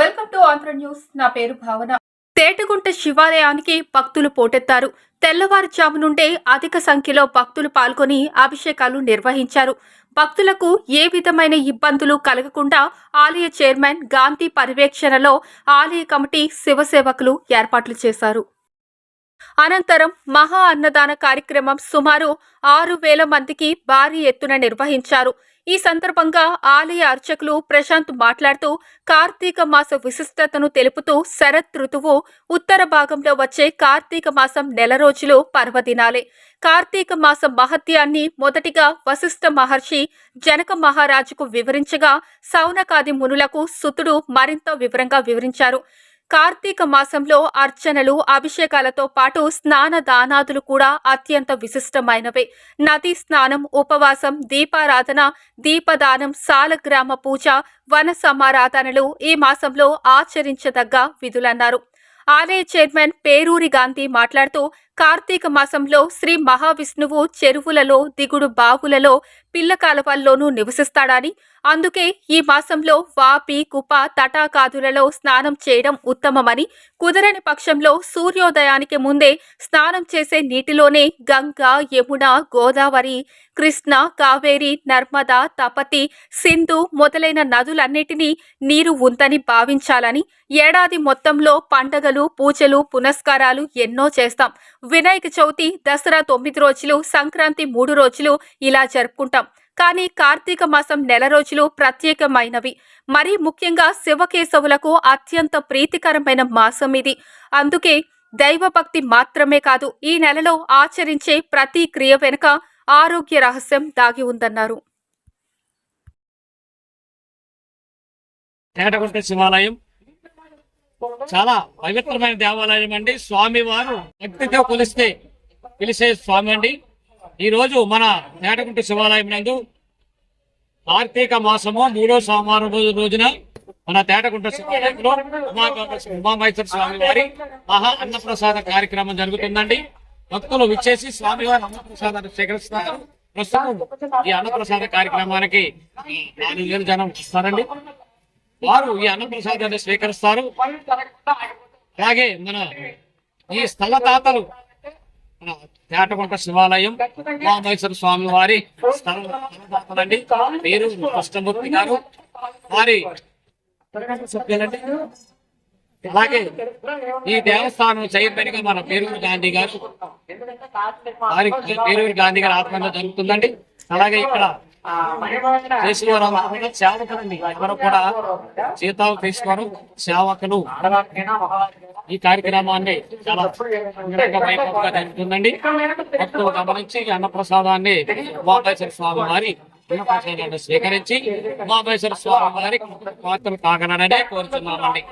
Welcome to Andhra news. నా పేరు భావన. తేటగుంట శివాలయానికి భక్తులు పోటెత్తారు. తెల్లవారుజాము నుండే అధిక సంఖ్యలో భక్తులు పాల్గొని అభిషేకాలు నిర్వహించారు. భక్తులకు ఏ విధమైన ఇబ్బందులు కలగకుండా ఆలయ చైర్మన్ గాంధీ పర్యవేక్షణలో ఆలయ కమిటీ శివసేవకులు ఏర్పాట్లు చేశారు. అనంతరం మహా అన్నదాన కార్యక్రమం సుమారు ఆరు వేల మందికి భారీ ఎత్తున నిర్వహించారు. ఈ సందర్భంగా ఆలయ అర్చకులు ప్రశాంత్ మాట్లాడుతూ కార్తీక మాస విశిష్టతను తెలుపుతూ శరత్ ఋతువు ఉత్తర భాగంలో వచ్చే కార్తీక మాసం నెల రోజులు పర్వదినాలే. కార్తీక మాసం మహత్యాన్ని మొదటిగా వశిష్ఠ మహర్షి జనక మహారాజుకు వివరించగా సౌనకాది మునులకు సుతుడు మరింత వివరంగా వివరించారు. కార్తీక మాసంలో అర్చనలు అభిషేకాలతో పాటు స్నాన దానాదులు కూడా అత్యంత విశిష్టమైనవే. నదీ స్నానం ఉపవాసం దీపారాధన దీపదానం సాలగ్రామ పూజ వన సమారాధనలు ఈ మాసంలో ఆచరించదగ్గ విధులన్నారు. ఆలయ చైర్మన్ పేరూరి గాంధీ మాట్లాడుతూ కార్తీక మాసంలో శ్రీ మహావిష్ణువు చెరువులలో దిగుడు బావులలో పిల్ల కాలువల్లోనూ నివసిస్తాడని అందుకే ఈ మాసంలో వాపి కుప తటాకాదులలో స్నానం చేయడం ఉత్తమమని కుదరని పక్షంలో సూర్యోదయానికి ముందే స్నానం చేసే నీటిలోనే గంగా యమున గోదావరి కృష్ణ కావేరి నర్మదా తపతి సింధు మొదలైన నదులన్నిటినీ నీరు ఉందని భావించాలని ఏడాది మొత్తంలో పండగలు పూజలు పునస్కారాలు ఎన్నో చేస్తాం. వినాయక చవితి దసరా తొమ్మిది రోజులు సంక్రాంతి మూడు రోజులు ఇలా జరుపుకుంటాం. కానీ కార్తీక మాసం నెల రోజులు ప్రత్యేకమైనవి. మరీ ముఖ్యంగా శివకేశవులకు అత్యంత ప్రీతికరమైన మాసం ఇది. అందుకే దైవభక్తి మాత్రమే కాదు ఈ నెలలో ఆచరించే ప్రతి క్రియ వెనుక ఆరోగ్య రహస్యం దాగి ఉందన్నారు. తేటగుంట శివాలయం చాలా పవిత్రమైన దేవాలయం అండి. స్వామి వారు భక్తితో కొలిస్తే పిలిచే స్వామి అండి. ఈ రోజు మన తేటగుంట శివాలయం నందు కార్తీక మాసము మూడో సోమవారం రోజు రోజున మన తేటగుంట శివాలయంలో ఉమామహేశ్వర స్వామి వారి మహా అన్నప్రసాద కార్యక్రమం జరుగుతుందండి. భక్తులు విచ్చేసి స్వామి వారి అన్నప్రసాదాన్ని స్వీకరిస్తున్నారు ప్రస్తుతం ఈ అన్నప్రసాద కార్యక్రమానికి నాలుగు వేల జనం వస్తారండి. వారు ఈ అన్నప్రసాదాన్ని స్వీకరిస్తారు. అలాగే మన ఈ స్థలదాతలు తాతలు తేటగుంట శివాలయం ఉమామహేశ్వర స్వామి వారి స్థలండి పేరు కృష్ణమూర్తి గారు వారి సభ్యులండి. అలాగే ఈ దేవస్థానం చైర్మన్గా మన పేరూరు గాంధీ గారు వారి పేరూరు గాంధీ గారి ఆత్మహత్య జరుగుతుందండి. అలాగే ఇక్కడ ఎవరు కూడా జీతాలు తీసుకోవడం సేవకులు ఈ కార్యక్రమాన్ని చాలా వైభవంగా జరుగుతుందండి భక్తులు గమనించి అన్నప్రసాదాన్ని ఉమామేశ్వర స్వామి వారి స్వీకరించి ఉమామేశ్వర స్వామి వారి పాత్రలు తాగననే కోరుతున్నామండి